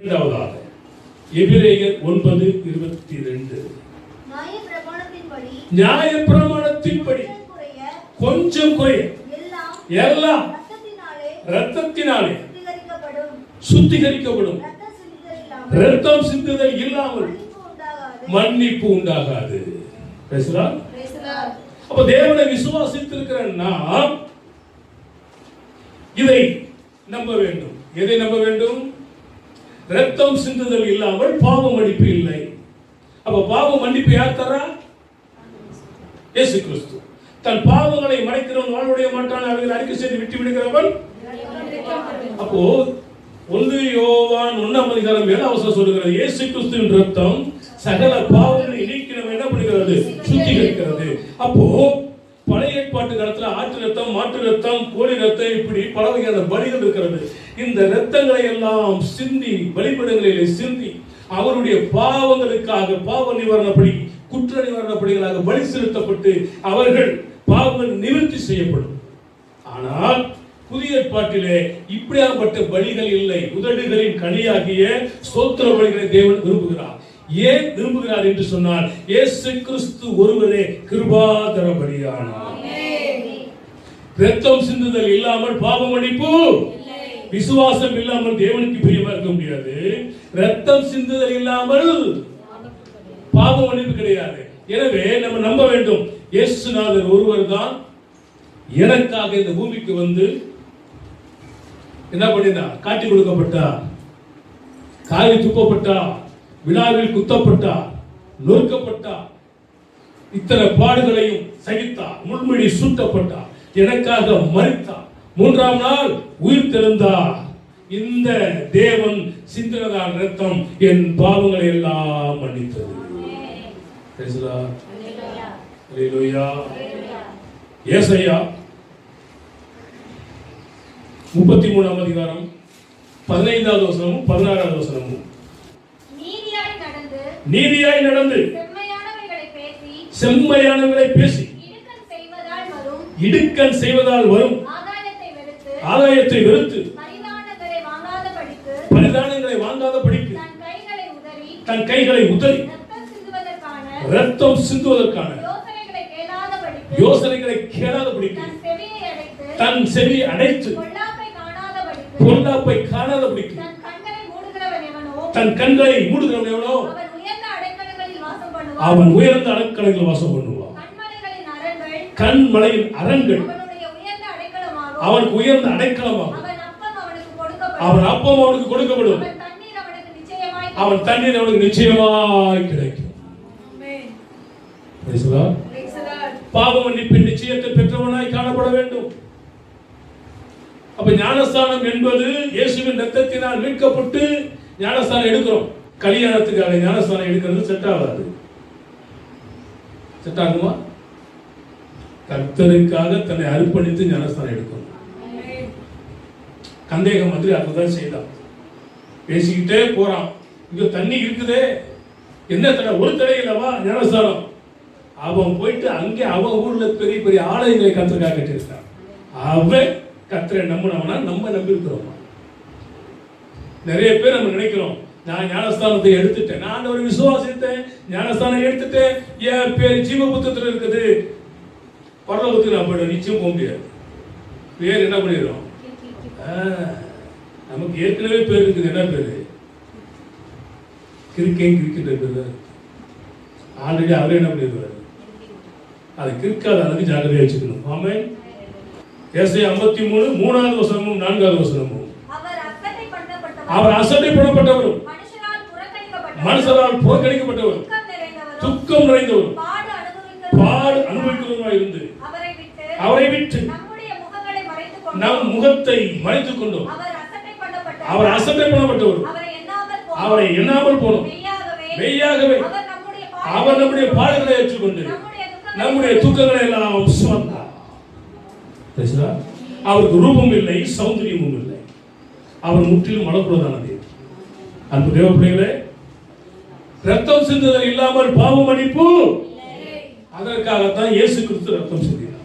இரண்டாவதாக எபிரேயர் ஒன்பது இருபத்தி ரெண்டு நியாய பிரமாணத்தின்படி கொஞ்சம் குறைய எல்லாம் ரத்தத்தினாலே சுத்திகரிக்கப்படும். ரத்தம் சிந்துதல் இல்லாமல் மன்னிப்பு உண்டாகாது. Lord. அப்ப தேவனை விசுவாசித்திருக்கிற நாம் இதை நம்ப வேண்டும். எதை நம்ப வேண்டும்? ரத்தம் சிந்துதல் இல்லாமல் பாவ மன்னிப்பு இல்லை. அப்ப பாவ மன்னிப்பு யார் தரா? இயேசு கிறிஸ்து தன் பாவங்களை மறைக்கிறவன் வாழ்வுடைய மாட்டான் அவர்கள் அறிக்கை செய்து விட்டு விடுகிறவன்? அப்போ ஒன்று யோவான் ஒன்னாம் அதிகாரம் ஏழாம் வசனம் சொல்லுகிறது இயேசு கிறிஸ்துவின் ரத்தம் சகல பாவங்களை இணைக்கிறவன் என்ன பண்ணுகிறது? சுத்திகரிக்கிறது. அப்போ ஆட்டு ரத்தம் மாட்டு ரத்தம் கோழி ரத்தம் இப்படி பல வகையான பலிகள் இருக்கிறது. இந்த ரத்தங்களை எல்லாம் சிந்தி பலிபடங்களிலே சிந்தி அவருடைய பாவங்களுக்காக பாவ நிவாரணப்படி குற்ற நிவாரணப்படிகளாக பலி செலுத்தப்பட்டு அவர்கள் பாவங்கள் நிவர்த்தி செய்யப்படும். ஆனால் புதிய ஏற்பாட்டிலே இப்படியாப்பட்ட பலிகள் இல்லை. உதடுகளின் கனியாகிய சோத்திர பலிகளை தேவன் விரும்புகிறார். ஏன் விரும்புகிறார் என்று சொன்னால் இயேசு கிறிஸ்து ஒருவரே கிருபாதர பலியானார் ரத்தம் சிந்துதல் இல்லாமல் பாவ மன்னிப்பு. விசுவாசம் இல்லாமல் தேவனுக்கு பிரியமா இருக்க முடியாது. ரத்தம் சிந்துதல் இல்லாமல் பாவ மன்னிப்பு கிடையாது. எனவே நம்ம நம்ப வேண்டும். இயேசுநாதர் ஒருவர் தான் எனக்காக இந்த பூமிக்கு வந்து என்ன பண்ணினார் காட்டி கொடுக்கப்பட்டார் காரி துப்பப்பட்டார் விழாவில் குத்தப்பட்டார் நொறுக்கப்பட்டார் இத்தனை பாடுகளையும் சகித்தார் முள்மொழி சூட்டப்பட்டார் எனக்காக மறித்தார். மூன்றாம் நாள் உயிர் தெழுந்தார். இந்த தேவன் சிந்தினதால் ரத்தம் என் பாவங்களை எல்லாம் மன்னித்தது. ஏசையா முப்பத்தி மூணாம் அதிகாரம் பதினைந்தாவது வசனமும் பதினாறாவது வசனமும். நீதியாய் நடந்து செம்மையானவர்களை பேசி இடுக்கண் செய்வதால் வரும் ஆதாயத்தை வெறுத்து பரிதானங்களை வாங்காத படிக்கு தன் கைகளை உதறி ரத்தம் சிந்துவதற்கான யோசனைகளை கேளாத படிக்கு தன் செவி அடைத்து பொல்லாப்பை காணாத படிக்கு தன் கண்களை மூடுகிறவன் எவனோ அவன் உயர்ந்த அடைக்கலங்களில் வாசம் பண்ணுவான் அவன் உயர்ந்த அடக்கலையில் வாசம் பண்ணுவான் கண்மலைகளின் அரண்கள் கண்மலையின் அரண்கள். அவனுக்கு உயர்ந்த அடைக்கலமாகும். அவன் அப்பம் அவனுக்கு கொடுக்கப்படும். அவன் தண்ணீர் அவனுக்கு நிச்சயமாய் கிடைக்கும். பாவ மன்னிப்பின் நிச்சயத்தை பெற்றவனாய் காணப்பட வேண்டும். அப்ப ஞானஸ்தானம் என்பது இயேசுவின் ரத்தத்தினால் மீட்கப்பட்டு ஞானஸ்தானம் எடுக்கிறோம். கல்யாணத்துக்காக ஞானஸ்தானம் எடுக்கிறது செட் ஆகாது. செட் ஆகுமா? கர்த்தருக்காக தன்னை அர்ப்பணித்து ஞானஸ்தானம் எடுக்கணும். கந்தேக மந்திரி அதுதான் செய்தான். பேசிக்கிட்டே போறான். இங்க தண்ணி இருக்குதே. என்ன தடை? ஒரு தடை இல்லவா? ஞானஸ்தானம். அவன் போயிட்டு அங்கே அவன் ஊர்ல பெரிய பெரிய ஆலயங்களை கத்திரக்காக கட்டியிருக்கான். அவன் கத்திரை நம்பினவனா நம்ம நம்பி இருக்கிறோமா நிறைய பேர் நம்ம நினைக்கிறோம் நான் ஞானஸ்தானத்தை எடுத்துட்டேன். நான் ஒரு விசுவாசித்தேன். ஞானஸ்தானம் எடுத்துட்டேன். என் பேர் ஜீவபுத்தத்தில் இருக்குது. பரலோகத்துக்கு நான் போயிடுவேன் நிச்சயம் போக முடியாது. பேர் என்ன பண்ணிடுறோம் நமக்கு ஏற்கனவே பேர் இருக்குது. என்ன பேரு? கிறுக்கே கிரிக்கின்ற பேர் தான் ஆல்ரெடி அவரே என்ன பண்ணிடுவாரு அது கிறுக்காத அளவுக்கு ஜாக்கிரதையா வச்சுக்கணும். ஆமே ஏசை ஐம்பத்தி மூணு மூணாவது வசனமும் நான்காவது வசனமும். அவர் அசட்டை பண்ணப்பட்டவர் மனுஷரால் புறக்கணிக்கப்பட்டவர். துக்கம் நிறைந்தவரும். பாடு அனுபவிக்கிறவருமாய் இருந்து அவரை விட்டு அவரை விட்டு நம்முடைய முகங்களை மறைத்துக் கொண்டோம் நம் முகத்தை மறைத்துக் கொண்டோம் அவர் அசட்டை பண்ணப்பட்டவர். அவர் எண்ணாமல் போனோம். மெய்யாகவே. அவர் நம்முடைய பாடுகளை ஏற்றுக்கொண்டு நம்முடைய துக்கங்களை எல்லாம் சுமந்தார்? அவருக்கு ரூபம் இல்லை சௌந்தரியமும் இல்லை. அவர் முற்றிலும் மனக்குறதானது அன்பு தேவ பிள்ளைகளே ரத்தம் சிந்துதல் இல்லாமல் பாவ மன்னிப்பு. அதற்காகத்தான் இயேசு கிறிஸ்து ரத்தம் சிந்தினார்.